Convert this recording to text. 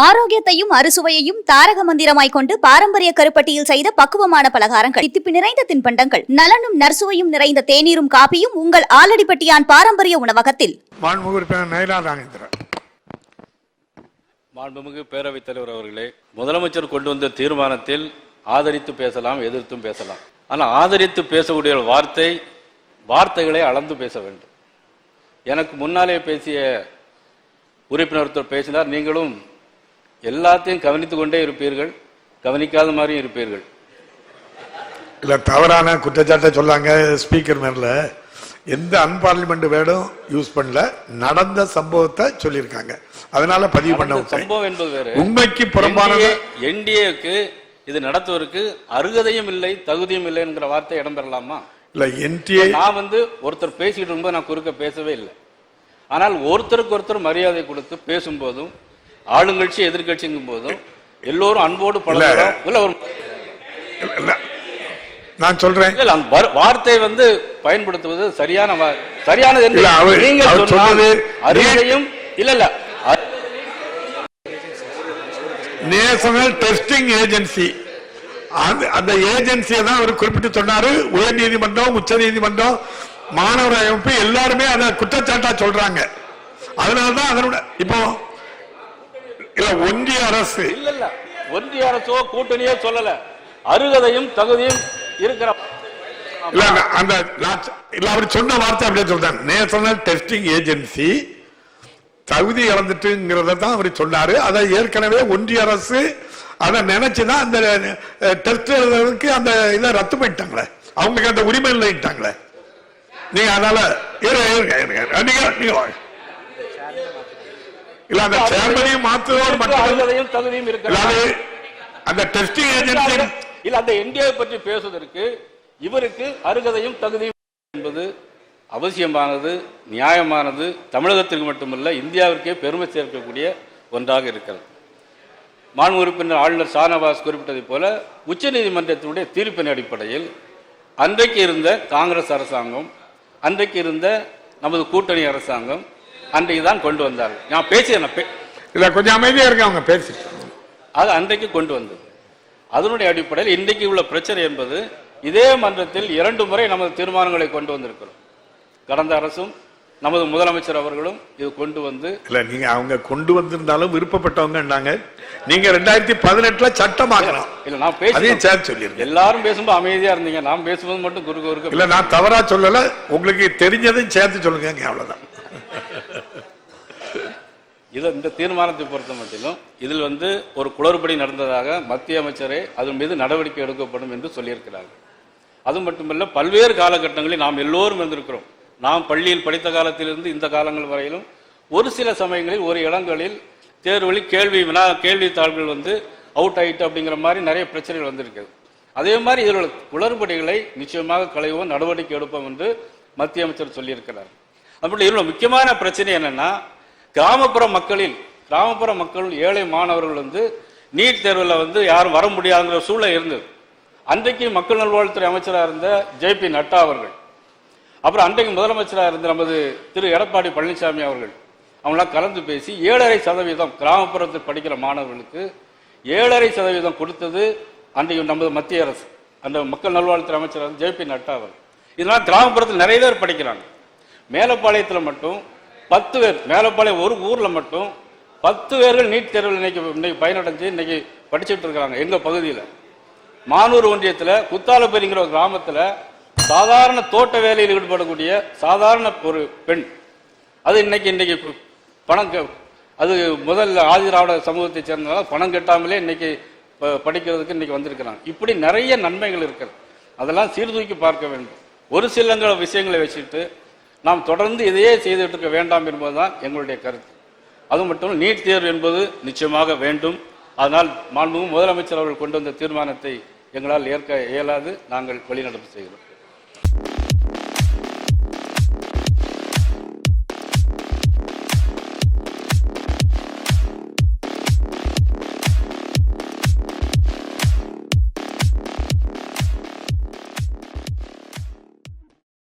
ஆரோக்கியத்தையும் அறுசுவையையும் தாரக மந்திரமாய் கொண்டு பாரம்பரிய கருப்பட்டியில் செய்த பக்குவமான பலகாரங்கள். தித்திப்பு நிறைந்த தின்பண்டங்கள். நலனும் நற்சுவையும் நிறைந்த தேநீரும் காப்பியும் உங்கள் ஆலடிப்பட்டியான் பாரம்பரிய உணவகத்தில். மாண்புமிகு பேரவைத் தலைவர் அவர்களே முதலமைச்சர் கொண்டு வந்த தீர்மானத்தில் ஆதரித்து பேசலாம் எதிர்த்தும் பேசலாம். ஆனால் ஆதரித்து பேசக்கூடிய வார்த்தை வார்த்தைகளை அளந்து பேச வேண்டும். எனக்கு முன்னாலே பேசிய உறுப்பினர் பேசினார் நீங்களும் எல்லாத்தையும் கவனித்து கொண்டே இருப்பீர்கள். கவனிக்காத மாதிரியும் இருப்பீர்கள். இல்ல தவறான குற்றச்சாட்டை சொல்லாங்க ஸ்பீக்கர் மேல. எந்த அன்பார்லிமெண்ட் வேர்டும் யூஸ் பண்ணல. நடந்த சம்பவத்தை சொல்லியிருக்காங்க. அதனால பதிவு பண்ண. சம்பவம் என்பது வேறு. உண்மைக்கு புறம்பானது என்டிஏக்கு இது நடத்துவதற்கு அருகதையும் இல்லை தகுதியும் இல்லை என்கிற வார்த்தை இடம்பெறலாமா இல்ல என்டிஏ நான் வந்து ஒருத்தர் பேசிட்டு இருக்கும்போது நான் குறுக்க பேசவே இல்லை. ஆனால் ஒருத்தருக்கு ஒருத்தர் மரியாதை கொடுத்து பேசும்போதும் ஆளுங்கட்சி எதிர்கட்சிங்கும் போதும் எல்லோரும் அன்போடு பழகிறோம். இல்ல. ஒரு நான் சொல்றேன். வார்த்தை வந்து பயன்படுத்துவது சரியான சரியானது என்று நீங்கள் சொன்னது- இல்ல இல்ல. National testing agency. அந்த அந்த ஏஜென்சியை தான் அவர் குறிப்பிட்டு சொன்னாரு. உயர் நீதிமன்றம் உச்ச நீதிமன்றம் மாணவர் அமைப்பு எல்லாருமே அதை குற்றச்சாட்டா சொல்றாங்க. அதனாலதான் அதனோட இப்போ இல்ல ஒன்றிய அரசு. இல்ல இல்ல ஒன்றிய அரசோ கூட்டணியோ சொல்லல. அருகதையும் தகுதியும் இருக்கிற இல்ல அந்த- இல்ல அவர் சொன்ன வார்த்தை அப்படியே சொல்றாங்க நேஷனல் டெஸ்டிங் ஏஜென்சி தகுதி இழந்துட்டுங்கிறத தான் அவர் சொன்னாரு. அதை ஏற்கனவே ஒன்றிய அரசு அதை நினைச்சுதான் அந்த டெஸ்ட் எழுதுறதுக்கு அந்த இதை ரத்து பண்ணிட்டாங்களே. அவங்களுக்கு அந்த உரிமை இல்லைட்டாங்களே நீங்க அதனால இருங்க, இருங்க. நீங்க நீங்க. இல்ல அந்த சேர்மனையும் மாத்துவதோடு மட்டும் அருகதையும் தகுதியும் இருக்கிற இல்லாது அந்த டெஸ்டிங் ஏஜென்சி இல்ல அந்த இந்தியாவை பற்றி பேசுவதற்கு இவருக்கு அருகதையும் தகுதியும் என்பது அவசியமானது நியாயமானது தமிழகத்திற்கு மட்டுமல்ல இந்தியாவிற்கே பெருமை சேர்க்கக்கூடிய ஒன்றாக இருக்கிறது. மாண்பு உறுப்பினர் ஆளுநர் ஷானவாஸ் குறிப்பிட்டதைப் போல உச்சநீதிமன்றத்தினுடைய தீர்ப்பின் அடிப்படையில் அன்றைக்கு இருந்த காங்கிரஸ் அரசாங்கம் அன்றைக்கு இருந்த நமது கூட்டணி அரசாங்கம் அன்றைக்கு தான் கொண்டு வந்தார்கள். நான் பேசியேன் இல்ல கொஞ்சம் அமைதியா இருக்க அவங்க பேசி. அது அன்றைக்கு கொண்டு வந்தது. அதனுடைய அடிப்படையில் இன்றைக்கு உள்ள பிரச்சனை என்பது இதே மன்றத்தில் இரண்டு முறை நமது தீர்மானங்களை கொண்டு வந்திருக்கிறோம். கடந்த அரசும் நமது முதலமைச்சர் அவர்களும் இது கொண்டு வந்து இல்ல நீங்க அவங்க கொண்டு வந்திருந்தாலும் விருப்பப்பட்டவங்கன்னாங்க. நீங்க ரெண்டாயிரத்தி பதினெட்டுல சட்டமாக்கணும் இல்ல நான் பேசி சொல்லிருங்க. எல்லாரும் பேசும்போது அமைதியா இருந்தீங்க. நான் பேசும்போது மட்டும் குறுக்க குறுக்க இல்ல நான் தவறா சொல்லல. உங்களுக்கு தெரிஞ்சதையும் சேர்த்து சொல்லுங்க அவ்வளவுதான். இது இந்த தீர்மானத்தை பொறுத்த மட்டிலும் இதில் வந்து ஒரு குளறுபடி நடந்ததாக மத்திய அமைச்சரே அதன் மீது நடவடிக்கை எடுக்கப்படும் என்று சொல்லியிருக்கிறார்கள். அது மட்டுமல்ல பல்வேறு காலகட்டங்களில் நாம் எல்லோரும் வந்திருக்கிறோம். நாம் பள்ளியில் படித்த காலத்திலிருந்து இந்த காலங்கள் வரையிலும் ஒரு சில சமயங்களில் ஒரு இடங்களில் தேர்வுகளில் கேள்வி வினா கேள்வித்தாள்கள் வந்து அவுட் ஆகிட்டு அப்படிங்கிற மாதிரி நிறைய பிரச்சனைகள் வந்திருக்கிறது அதே மாதிரி இதில் உள்ள குளறுபடிகளை நிச்சயமாக களைவோம் நடவடிக்கை எடுப்போம் என்று மத்திய அமைச்சர் சொல்லியிருக்கிறார். அப்படி இதில் முக்கியமான பிரச்சனை என்னென்னா கிராமப்புற மக்களில் கிராமப்புற மக்கள் ஏழை மாணவர்கள் வந்து நீட் தேர்வில் வந்து யாரும் வர முடியாதுங்கிற சூழ்நிலை இருந்தது. அன்றைக்கு மக்கள் நல்வாழ்வுத்துறை அமைச்சராக இருந்த ஜேபி நட்டா அவர்கள் அப்புறம் அன்றைக்கு முதலமைச்சராக இருந்த நமது திரு எடப்பாடி பழனிசாமி அவர்கள் அவங்களாம் கலந்து பேசி ஏழரை சதவீதம் கிராமப்புறத்தில் படிக்கிற மாணவர்களுக்கு ஏழரை சதவீதம் கொடுத்தது அன்றைக்கு நமது மத்திய அரசு அந்த மக்கள் நல்வாழ்வுத்துறை அமைச்சர் ஜேபி நட்டா அவர் இதனால் கிராமப்புறத்தில் நிறைய பேர் படிக்கிறாங்க. மேலப்பாளையத்தில் மட்டும் பத்து பேர் மேலப்பாளையம் ஒரு ஊரில் மட்டும் பத்து பேர்கள் நீட் தேர்வில் இன்னைக்கு இன்னைக்கு பயனடைஞ்சு இன்னைக்கு படிச்சுட்டு இருக்கிறாங்க எங்கள் பகுதியில். மானூர் ஒன்றியத்தில் குத்தாலப்பேரிங்கிற ஒரு கிராமத்தில் சாதாரண தோட்ட வேலையில் ஈடுபடக்கூடிய சாதாரண ஒரு பெண். அது இன்னைக்கு இன்னைக்கு பணம் அது முதல்ல ஆதிராவிட சமூகத்தை சேர்ந்ததால பணம் கட்டாமலே இன்னைக்கு படிக்கிறதுக்கு இன்னைக்கு வந்திருக்கிறாங்க. இப்படி நிறைய நன்மைகள் இருக்கிறது அதெல்லாம் சீர்தூக்கி பார்க்க வேண்டும். ஒரு சில விஷயங்களை வச்சுட்டு நாம் தொடர்ந்து இதையே செய்துட்டு இருக்க வேண்டாம் என்பதுதான் எங்களுடைய கருத்து. அது மட்டும் நீட் தேர்வு என்பது நிச்சயமாக வேண்டும். அதனால் மாண்புமிகு முதலமைச்சர் அவர்கள் கொண்டு வந்த தீர்மானத்தை எங்களால் ஏற்க இயலாது. நாங்கள் வழிநடப்பு செய்கிறோம்.